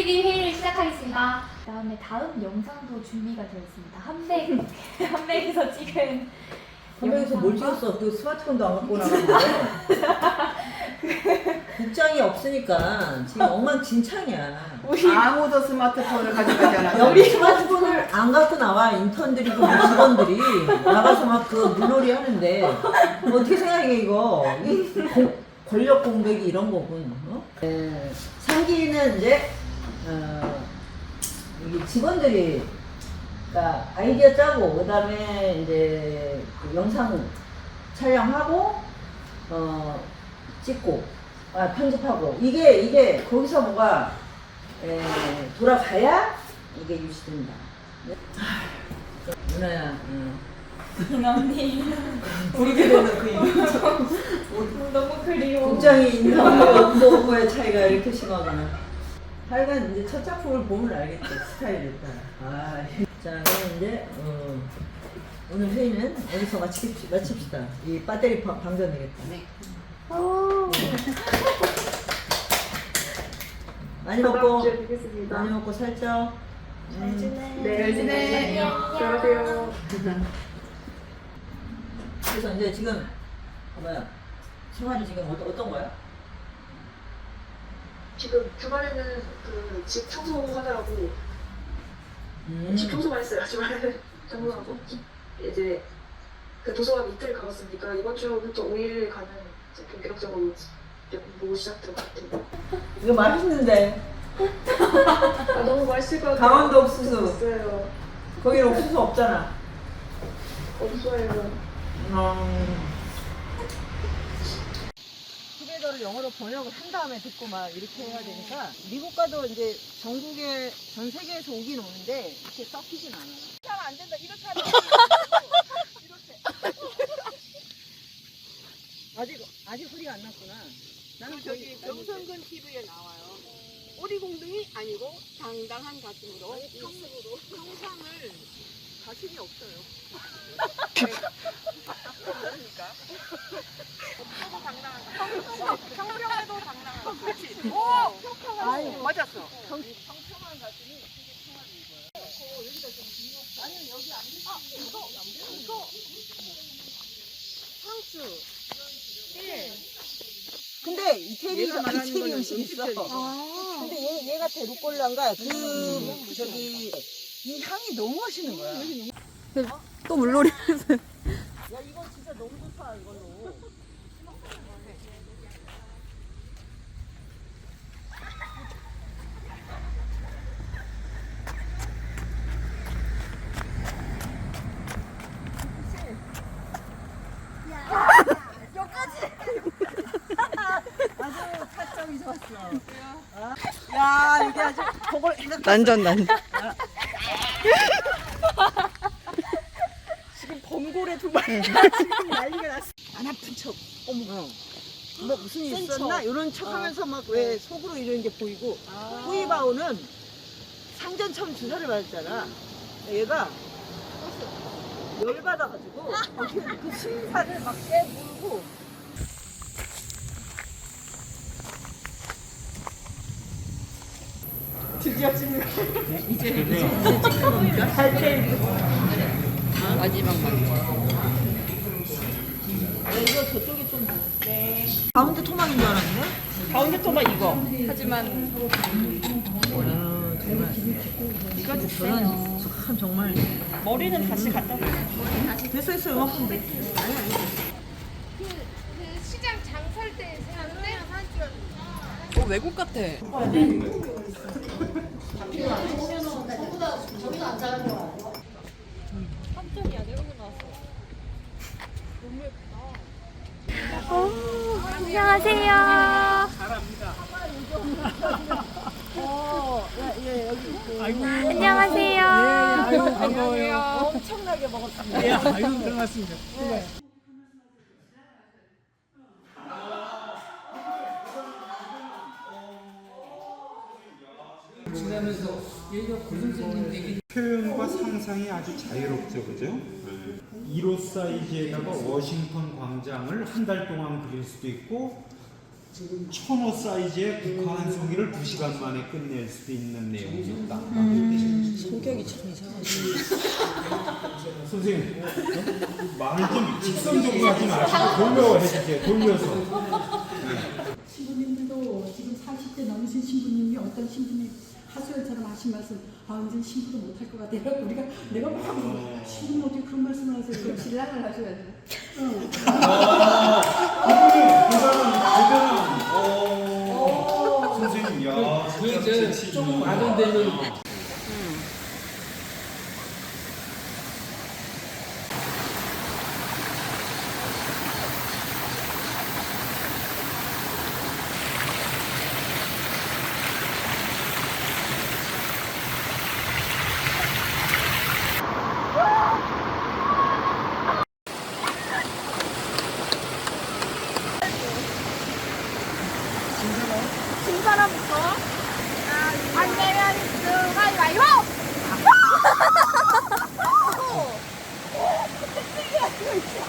TV 회의를 시작하겠습니다. 그다음에 다음 영상도 준비가 되어 있습니다. 한백 한백에서 찍은 한명에서 뭘 영상과 찍었어? 그 스마트폰도 안 갖고 나갔는데 국장이 없으니까 지금 엉망진창이야. 아무도 스마트폰을 가져가지 않아. 여기 스마트폰을 안 갖고 나와 인턴들이 그 직원들이 나가서 막 그 물놀이 하는데 어떻게 생각해 이거 이 공- 권력 공백이 이런 거군. 어? 네, 상기는 이제 어, 이 직원들이 그러니까 아이디어 짜고 그다음에 이제 그 영상 촬영하고 어 찍고 아 편집하고 이게 이게 거기서 뭐가 에, 돌아가야 이게 유지된다. 네? 아, 누나야, 응. 이나 언니 부르게 되는 그 이유. 너무 그리워. 국장이 있나 업무의 차이가 이렇게 심하구나. 하여간 이제 첫 작품을 보면 알겠죠 스타일을 따라. 아, 자 그럼 이제 어, 오늘 회의는 여기서 마칩시다. 마칩시다. 이 배터리 방- 방전 되겠다. 네. 많이 먹고 드리겠습니다. 많이 먹고 살쪄. 음. 네, 잘 지내. 안녕하세요. 그래서 이제 지금 뭐야 생활이 지금 어떤 어떤 거야? 지금 주말에는 그 집 청소하느라고 음. 집 청소만 했어요. 주말에는 청소하고 이제 그 도서관 이틀 가봤으니까 이번 주부터 5일 가는 이제 본격적으로 이제 공부 시작될 것 같아요. 이거 맛있는데 아, 너무 맛있을 것 같아요. 강원도 옥수수 없어요. 거기 옥수수 없잖아. 없어요. 음. 티베더를 영어로 번역을 한 다음에 듣고 막 이렇게 해야 되니까 미국 가도 이제 전국에 전 세계에서 오긴 오는데 이렇게 썩히진 않아요. 잘안 된다 이렇게 하면 이렇게 아직 아직 소리가 안 났구나. 나는 저기 명성근 TV에 나와요. 오리공둥이 아니고 당당한 가슴으로 평, 평상을 자신이 없어요. 그러니까. 너무 당당한 가 평평해도 당당한 가 그렇지. 오! 아유. 맞았어. 근데 이태리 이태리 음식 있어. 근데 얘 얘가 대루꼴라인가 그 저기 이 향이 너무 맛있는 거야. 또 물놀이 야 이거 진짜 너무 좋다 이걸로. 아주 타점이 좋았어. 아, 야 이게 아주 그걸 해서 난전 난전 지금 범고래 두 마리가 지금 난리가 났어. 안 아픈 척. 어머. 뭐 무슨 일 있었나? 이런 척 하면서 막 왜 속으로 이런 게 보이고. 후이바오는 상전 처음 주사를 맞았잖아. 얘가 열받아가지고 어떻게 그 심사를 막 깨물고. 드디어 찍는 거. 이제 이제 찍는 겁니까? 할때 마지막 마지막 이거 저쪽에 좀. 네. 가운데 토막인 줄 알았네. 가운데 토마 이거. 하지만 아, 정말. 이까지 저는 참 정말. 머리는 다시 갖다 줘. 됐어, 됐어. 이만큼 돼. 그 시장 장설 때 생각나요? 어, 외국 같아 안녕하세요. 안녕하세요. 엄청나게 먹었습니다. 예, 아유, 들어갔습니다. 표현과 상상이 아주 자유롭죠, 그죠? 1호 사이즈에다가 워싱턴 광장을 한 달 동안 그릴 수도 있고 천호 사이즈의 국화 한 송이를 두 시간 만에 끝낼 수 있는 내용이었다. 성격이 참 이상하지. 선생님, 어? 말을 좀 직선적으로 하지 마시고 돌려 해주세요. 돌려서. 신부님들도 지금 40대 넘으신 신부님이 어떤 신부님 하소연처럼 하신 말씀 아 이제 신부도 못할 것 같아요 우리가 내가 막 신부님 어떻게 그런 말씀을 하세요 신랑을 하셔야 돼요. 응.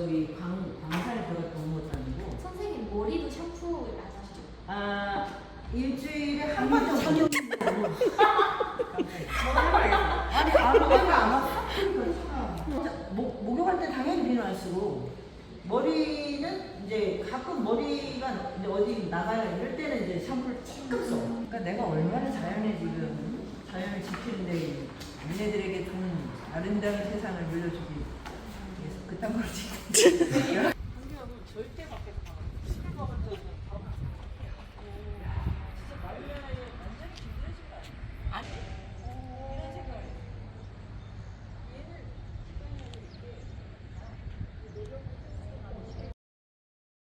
저기 광, 광산에 들어갔던 것도 아니고. 선생님 머리도 샴푸를 안 하시죠? 아 일주일에 한 번 정도. 아니 아무것도 안 하고 목 목욕할 때 당연히 비누 안 쓰고 머리는 이제 가끔 머리가 이제 어디 나가야 이럴 때는 이제 샴푸를 조금 써. 그러니까 내가 얼마나 자연에 지금 자연을 지키는데 얘네들에게 좀 아름다운 세상을 물려주기 그딴 걸 지금. 절대